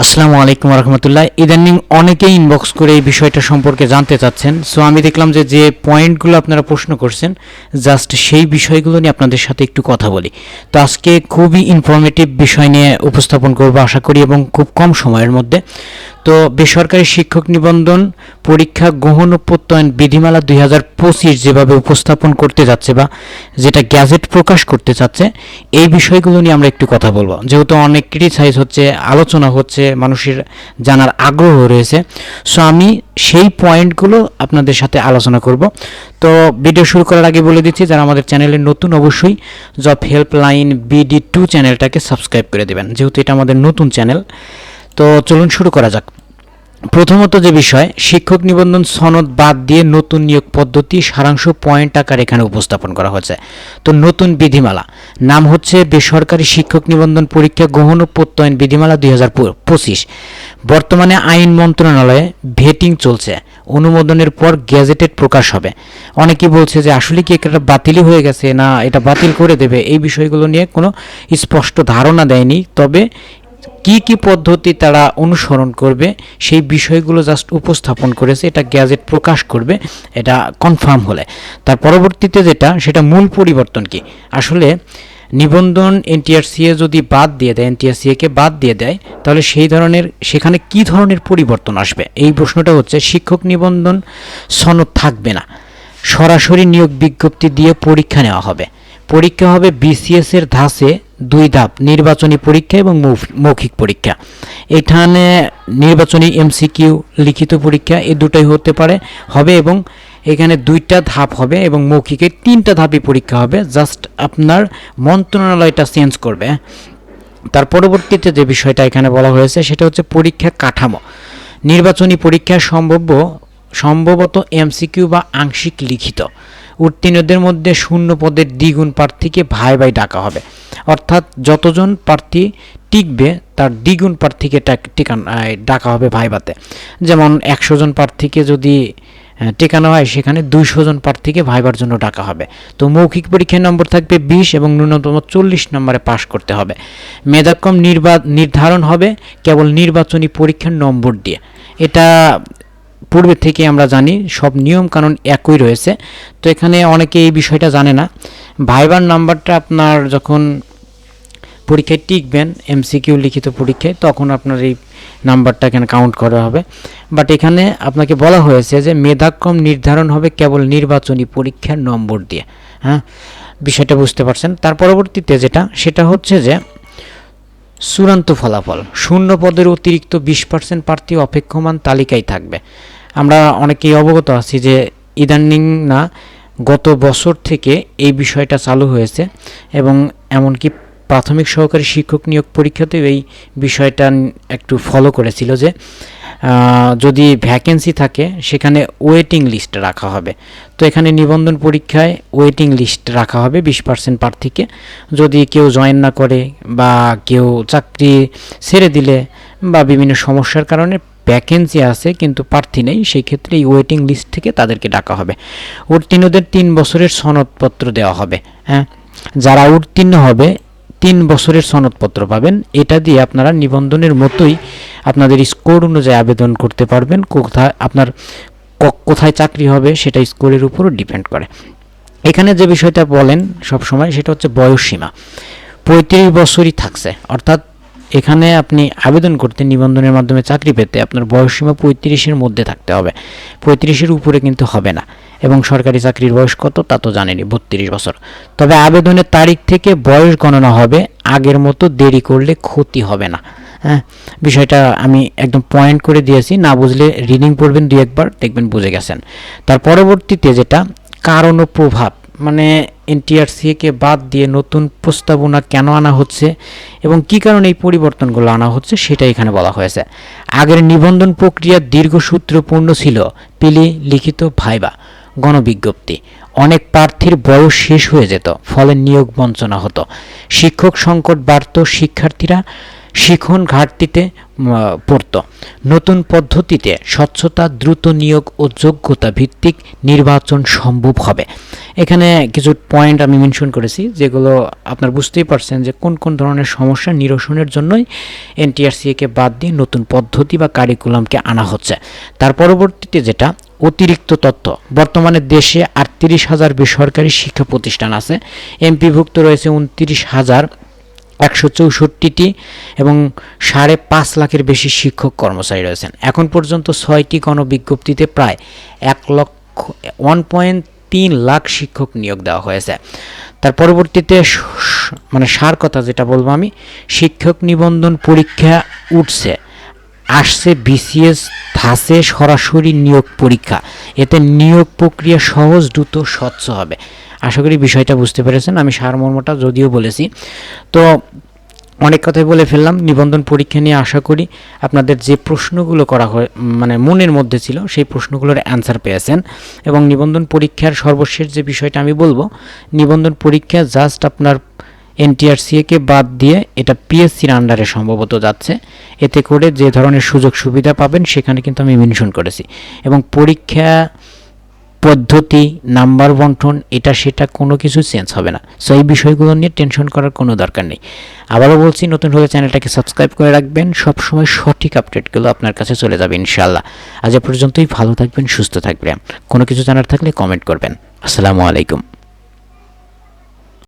আসসালামু আলাইকুম রহমতুল্লাহ। ইদানিং অনেকেই ইনবক্স করে এই বিষয়টা সম্পর্কে জানতে চাচ্ছেন। সো আমি দেখলাম যে যে পয়েন্টগুলো আপনারা প্রশ্ন করছেন জাস্ট সেই বিষয়গুলো নিয়ে আপনাদের সাথে একটু কথা বলি। তো আজকে খুবই ইনফরমেটিভ বিষয় নিয়ে উপস্থাপন করব আশা করি, এবং খুব কম সময়ের মধ্যে। তো বেসরকারি শিক্ষক নিবন্ধন পরীক্ষা গ্রহণ ও প্রত্যয়ন বিধিমালা দুই হাজার পঁচিশ যেভাবে উপস্থাপন করতে যাচ্ছে বা যেটা গ্যাজেট প্রকাশ করতে চাচ্ছে, এই বিষয়গুলো নিয়ে আমরা একটু কথা বলব। যেহেতু অনেক ক্রিটিসাইজ হচ্ছে, আলোচনা হচ্ছে, মানুষের জানার আগ্রহ রয়েছে। সো আমি সেই পয়েন্টগুলো আপনাদের সাথে আলোচনা করব। তো ভিডিও শুরু করার আগে বলে দিচ্ছি, যারা আমাদের চ্যানেলে নতুন, অবশ্যই জব হেল্পলাইন বিডি টু চ্যানেলটাকে সাবস্ক্রাইব করে দেবেন। যেহেতু এটা আমাদের নতুন চ্যানেল তো চলুন শুরু করা যাক। প্রথমত যে বিষয়, শিক্ষক নিবন্ধন সনদ বাদ দিয়ে নতুন নিয়োগ পদ্ধতি সারাংশ পয়েন্ট আকার এখানে উপস্থাপন করা হয়েছে। তো নতুন বিধিমালা, নাম হচ্ছে বেসরকারি শিক্ষক নিবন্ধন পরীক্ষা গ্রহণ ও প্রত্যয়ন বিধিমালা দুই হাজার পঁচিশ। বর্তমানে আইন মন্ত্রণালয়ে ভেটিং চলছে, অনুমোদনের পর গ্যাজেটেড প্রকাশ হবে। অনেকেই বলছে যে, আসলে কি এটা বাতিলই হয়ে গেছে? না, এটা বাতিল করে দেবে? এই বিষয়গুলো নিয়ে কোনো স্পষ্ট ধারণা দেয়নি, তবে কি কি পদ্ধতি তারা অনুসরণ করবে, সেই বিষয়গুলো জাস্ট উপস্থাপন করেছে, এটা গ্যাজেট প্রকাশ করবে, এটা কনফার্ম হলে। তার পরবর্তীতে যেটা, সেটা মূল পরিবর্তন কি? আসলে নিবন্ধন এনটিআরসিএ যদি বাদ দিয়ে দেয়, এনটিআরসিএ কে বাদ দিয়ে দেয়, তাহলে সেই ধরনের, সেখানে কি ধরনের পরিবর্তন আসবে? এই প্রশ্নটা হচ্ছে, শিক্ষক নিবন্ধন সনদ থাকবে না। সরাসরি নিয়োগ বিজ্ঞপ্তি দিয়ে পরীক্ষা নেওয়া হবে। পরীক্ষা হবে বিসিএস এর ধাঁচে দুই ধাপ, নির্বাচনী পরীক্ষা এবং মৌখিক পরীক্ষা। এখানে নির্বাচনী এমসিকিউ লিখিত পরীক্ষা, এই দুটোই হতে পারে, হবে এবং এখানে দুইটা ধাপ হবে এবং মৌখিকের তিনটা ধাপই পরীক্ষা হবে। জাস্ট আপনার মন্ত্রণালয়টা চেঞ্জ করবে। তার পরবর্তীতে যে বিষয়টা এখানে বলা হয়েছে, সেটা হচ্ছে পরীক্ষা কাঠামো। নির্বাচনী পরীক্ষা সম্ভাব্য সম্ভবত এমসিকিউ বা আংশিক লিখিত। উত্তীর্ণদের মধ্যে শূন্য পদের দ্বিগুণ প্রার্থীকে ভাই ভাই ডাকা হবে। অর্থাৎ যতজন প্রার্থী টিকবে, তার দ্বিগুণ প্রার্থীকে টাক- টিকান ডাকা হবে ভাইবাতে যেমন একশো জন প্রার্থীকে যদি টেকানো হয়, সেখানে দুইশো জন প্রার্থীকে ভাইবার জন্য ডাকা হবে। তো মৌখিক পরীক্ষার নম্বর থাকবে বিশ এবং ন্যূনতম চল্লিশ নম্বরে পাশ করতে হবে। মেধাক্রম নির্বা, নির্ধারণ হবে কেবল নির্বাচনী পরীক্ষার নম্বর দিয়ে। এটা পূর্বে থেকে আমরা জানি সব নিয়ম কানুন একই রয়েছে। তো এখানে অনেকে এই বিষয়টা জানে না। ভাইবার নাম্বারটা আপনার যখন পরীক্ষায় টিকবেন এমসিকিউ লিখিত পরীক্ষায়, তখন আপনার এই নাম্বারটা এখানে কাউন্ট করা হবে। বাট এখানে আপনাকে বলা হয়েছে যে মেধাক্রম নির্ধারণ হবে কেবল নির্বাচনী পরীক্ষার নম্বর দিয়ে। হ্যাঁ? বিষয়টা বুঝতে পারছেন। তার পরবর্তীতে যেটা, সেটা হচ্ছে যে চূড়ান্ত ফলাফল। শূন্য পদের অতিরিক্ত বিশ পার্সেন্ট প্রার্থী অপেক্ষমান তালিকায় থাকবে। আমরা অনেকেই অবগত আছি যে ইদানিং না গত বছর থেকে এই বিষয়টা চালু হয়েছে এবং এমনকি প্রাথমিক সহকারী শিক্ষক নিয়োগ পরীক্ষাতেও এই বিষয়টা একটু ফলো করেছিল যে যদি ভ্যাকেন্সি থাকে সেখানে ওয়েটিং লিস্ট রাখা হবে। তো এখানে নিবন্ধন পরীক্ষায় ওয়েটিং লিস্ট রাখা হবে বিশ পার্সেন্ট প্রার্থীকে। যদি কেউ জয়েন না করে বা কেউ চাকরি ছেড়ে দিলে বা বিভিন্ন সমস্যার কারণে ভ্যাকেন্সি আছে, কিন্তু প্রার্থী নেই সেই ক্ষেত্রে এই ওয়েটিং লিস্ট থেকে তাদেরকে ডাকা হবে। উত্তীর্ণদের তিন বছরের সনদপত্র দেওয়া হবে হ্যাঁ? যারা উত্তীর্ণ হবে, তিন বছরের সনদপত্র পাবেন। এটা দিয়ে আপনারা নিবন্ধনের মতোই আপনাদের স্কোর অনুযায়ী আবেদন করতে পারবেন, কোথায় আপনার কোথায় চাকরি হবে, সেটা স্কোরের উপরও ডিপেন্ড করে। এখানে যে বিষয়টা বলেন সবসময়, সেটা হচ্ছে বয়সসীমা। পঁয়ত্রিশ বছরই থাকছে, অর্থাৎ এখানে আপনি আবেদন করতে নিবন্ধনের মাধ্যমে চাকরি পেতে আপনার বয়সসীমা পঁয়ত্রিশের মধ্যে থাকতে হবে। পঁয়ত্রিশের উপরে কিন্তু হবে না এবং সরকারি চাকরির বয়স কত তা তো জানেনি বত্রিশ বছর। তবে আবেদনের তারিখ থেকে বয়স গণনা হবে, আগের মতো দেরি করলে ক্ষতি হবে না। হ্যাঁ বিষয়টা আমি একদম পয়েন্ট করে দিয়েছি, না বুঝলে রিডিং পড়বেন দুই একবার, দেখবেন বুঝে গেছেন। তার পরবর্তীতে যেটা, কারণ ও প্রভাব মানে এনটিআরসিকে বাদ দিয়ে নতুন প্রস্তাবনা কেন আনা হচ্ছে এবং কী কারণে এই পরিবর্তনগুলো আনা হচ্ছে সেটা এখানে বলা হয়েছে। আগের নিবন্ধন প্রক্রিয়া দীর্ঘসূত্রপূর্ণ ছিল, পিলি লিখিত ভাইবা, গণবিজ্ঞপ্তি। অনেক প্রার্থীর বয়স শেষ হয়ে যেত, ফলে নিয়োগ বঞ্চনা হতো। শিক্ষক সংকট বাড়ত শিক্ষার্থীরা শিখন ঘাটতিতে পড়তো। নতুন পদ্ধতিতে স্বচ্ছতা, দ্রুত নিয়োগ ও যোগ্যতা ভিত্তিক নির্বাচন সম্ভব হবে। এখানে কিছু পয়েন্ট আমি মেনশন করেছি, যেগুলো আপনার বুঝতেই পারছেন যে কোন কোন ধরনের সমস্যা নিরসনের জন্যই এনটিআরসিএকে বাদ দিয়ে নতুন পদ্ধতি বা কারিকুলামকে আনা হচ্ছে। তার পরবর্তীতে যেটা, অতিরিক্ত তথ্য। বর্তমানে দেশে আটত্রিশ হাজার বেসরকারি শিক্ষা প্রতিষ্ঠান আছে। এমপিভুক্ত রয়েছে উনত্রিশ হাজার একশো চৌষট্টিটি এবং সাড়ে পাঁচ লাখের বেশি শিক্ষক কর্মচারী রয়েছেন। এখন পর্যন্ত ছয়টি গণবিজ্ঞপ্তিতে প্রায় এক লক্ষ, ওয়ান পয়েন্ট তিন লাখ শিক্ষক নিয়োগ দেওয়া হয়েছে। তার পরবর্তীতে মানে সার কথা যেটা বলব আমি, শিক্ষক নিবন্ধন পরীক্ষা উঠছে, আসছে বিসিএস ধাসে সরাসরি নিয়োগ পরীক্ষা। এতে নিয়োগ প্রক্রিয়া সহজ, দ্রুত, স্বচ্ছ হবে। আশা করি বিষয়টা বুঝতে পেরেছেন, আমি সারমর্মটা যদিও বলেছি। তো অনেক কথাই বলে ফেললাম, নিবন্ধন পরীক্ষা নিয়ে আশা করি আপনাদের যে প্রশ্নগুলো করা হয় মানে মনের মধ্যে ছিল, সেই প্রশ্নগুলোর অ্যান্সার পেয়েছেন। এবং নিবন্ধন পরীক্ষার সর্বশেষ যে বিষয়টা আমি বলব, নিবন্ধন পরীক্ষা জাস্ট আপনার এনটিআরসিএকে বাদ দিয়ে এটা পিএসসির আন্ডারে সম্ভবত যাচ্ছে। এতে করে যে ধরনের সুযোগ সুবিধা পাবেন, সেখানে কিন্তু আমি মেনশন করেছি। এবং পরীক্ষা পদ্ধতি, নাম্বার বন্টন, এটা, সেটা কোনো কিছু চেঞ্জ হবে না। সো এই বিষয়গুলো নিয়ে টেনশন করার কোনো দরকার নেই। আবারও বলছি, নতুন হলে চ্যানেলটাকে সাবস্ক্রাইব করে রাখবেন। সবসময় সঠিক আপডেটগুলো আপনার কাছে চলে যাবে ইনশাল্লাহ আজ পর্যন্তই, ভালো থাকবেন, সুস্থ থাকবেন। কোনো কিছু জানার থাকলে কমেন্ট করবেন। আসসালামু আলাইকুম।